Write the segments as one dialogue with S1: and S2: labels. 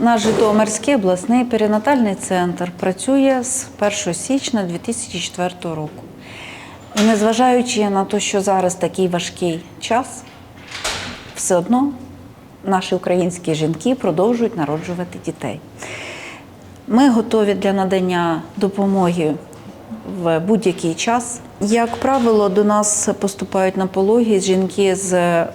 S1: Наш Житомирський обласний перинатальний центр працює з 1 січня 2004 року. І незважаючи на те, що зараз такий важкий час, все одно наші українські жінки продовжують народжувати дітей. Ми готові для надання допомоги в будь-який час. Як правило, до нас поступають на пологи жінки з е,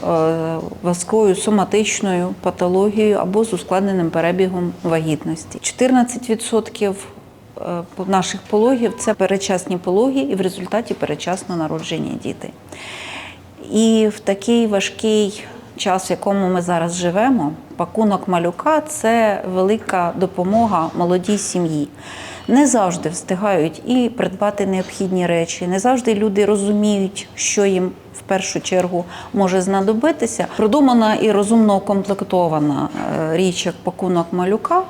S1: важкою соматичною патологією або з ускладненим перебігом вагітності. 14% е, наших пологів це передчасні пологи, і в результаті передчасно народжені діти. І в такий важкий час, в якому ми зараз живемо, пакунок малюка це велика допомога молодій сім'ї. Не завжди встигають і придбати необхідні речі, не завжди люди розуміють, що їм в першу чергу може знадобитися. Продумана і розумно укомплектована е, річ, як пакунок малюка,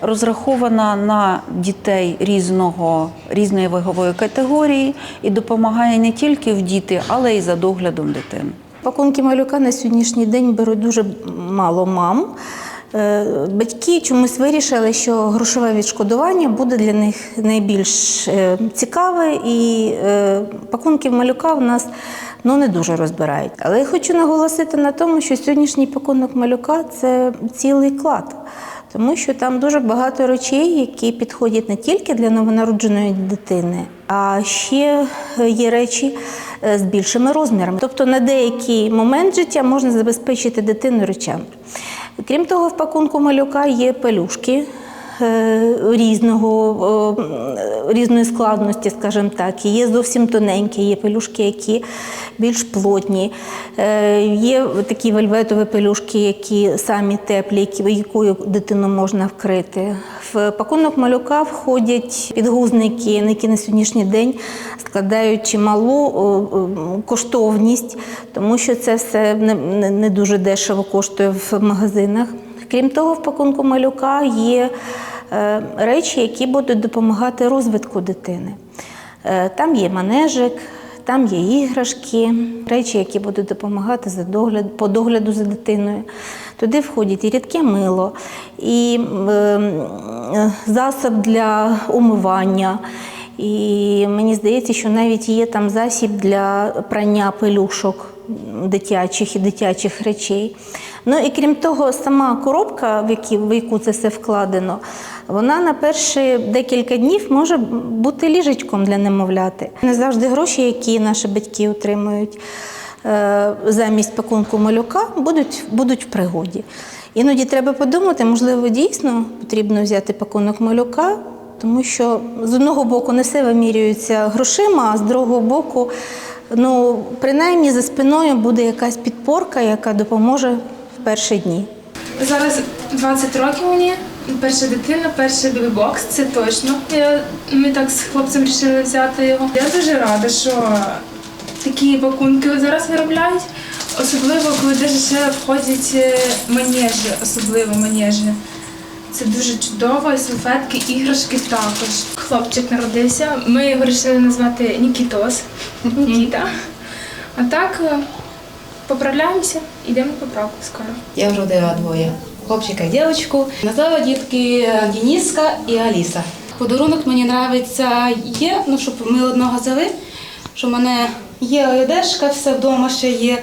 S1: розрахована на дітей різного, різної вагової категорії і допомагає не тільки в діти, але й за доглядом дитини.
S2: Пакунки малюка на сьогоднішній день беруть дуже мало мам. Е, Батьки чомусь вирішили, що грошове відшкодування буде для них найбільш е, цікаве, і е, пакунків малюка в нас ну, не дуже розбирають. Але я хочу наголосити на тому, що сьогоднішній пакунок малюка це цілий клад. Тому що там дуже багато речей, які підходять не тільки для новонародженої дитини, а ще є речі з більшими розмірами. Тобто на деякий момент життя можна забезпечити дитину речами. Крім того, в пакунку малюка є пелюшки. е, Різного, е, різної складності, скажімо так, є зовсім тоненькі, є пелюшки, які більш плотні, Е, є такі вельветові пелюшки, які самі теплі, якою дитину можна вкрити. В пакунок малюка входять підгузники, які на сьогоднішній день складають чималу о, о, коштовність, тому що це все не, дуже дешево коштує в магазинах. Крім того, в пакунку малюка є е, речі, які будуть допомагати розвитку дитини. Е, Там є манежик, там є іграшки, речі, які будуть допомагати за догляд, по догляду за дитиною. Туди входять і рідке мило, і м, е, засоб для умивання. І мені здається, що навіть є там засіб для прання пелюшок дитячих і дитячих речей. Ну і крім того, сама коробка, в яку, в яку це все вкладено, вона на перші декілька днів може бути ліжечком для немовляти. Не завжди гроші, які наші батьки отримують е, замість пакунку малюка, будуть, будуть в пригоді. Іноді треба подумати, можливо, дійсно потрібно взяти пакунок малюка, тому що з одного боку не все вимірюється грошима, а з другого боку, ну, принаймні за спиною буде якась підпорка, яка допоможе в перші дні.
S3: Зараз 20 років мені. Перша дитина, перший бебі-бокс, це точно. Я, ми так з хлопцем вирішили взяти його. Я дуже рада, що такі пакунки зараз виробляють. Особливо, коли дуже ще входять е, манежі, особливо манежі. Це дуже чудово, і салфетки, іграшки також. Хлопчик народився. Ми його вирішили назвати Нікітос. Нікіта. А так е, поправляємося, йдемо поправку скоро.
S4: Я вже родила двоє хлопчика і дівчинку. Назвала дітки Дениска і Аліса. Подарунок мені подобається є, ну щоб ми одного взяли, що в мене є одежка, все вдома ще є.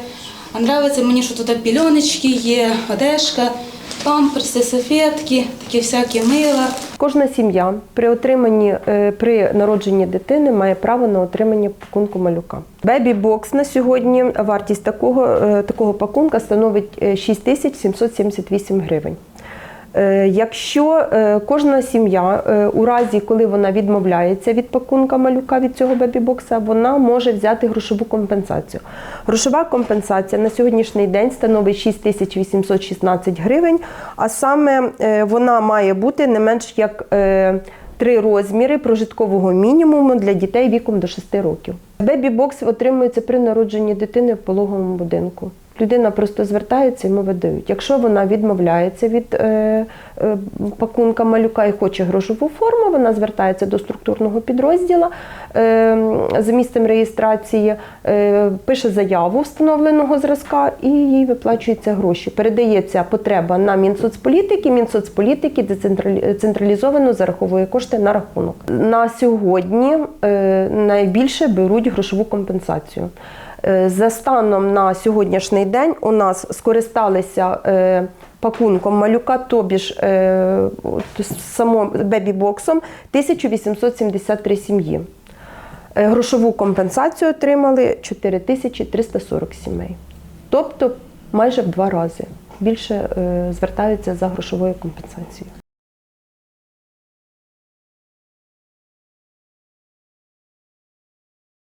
S4: А подобається мені, що тут пільоночки є, одежка, памперси, салфетки, такі всякі мила.
S5: Кожна сім'я при отриманні е, при народженні дитини має право на отримання пакунку малюка. Бебі бокс на сьогодні вартість такого, е, такого пакунка становить е, 6778 гривень. Е, Якщо е, кожна сім'я е, у разі, коли вона відмовляється від пакунка малюка від цього бебі-бокса, вона може взяти грошову компенсацію. Грошова компенсація на сьогоднішній день становить 6816 гривень, а саме вона має бути не менш як три розміри прожиткового мінімуму для дітей віком до 6 років. Бебі-бокс отримується при народженні дитини в пологовому будинку. Людина просто звертається, йому видають. Якщо вона відмовляється від е, е, пакунка малюка і хоче грошову форму, вона звертається до структурного підрозділу е, за місцем реєстрації, е, пише заяву встановленого зразка і їй виплачуються гроші. Передається потреба на Мінсоцполітики, Мінсоцполітики децентралі- централізовано зараховує кошти на рахунок. На сьогодні е, найбільше беруть грошову компенсацію. Е, За станом на сьогоднішній день у нас скористалися е, пакунком малюка, тобі ж е, само бебі-боксом 1873 сім'ї. Грошову компенсацію отримали 4340 сімей. Тобто майже в два рази більше звертаються за грошовою компенсацією.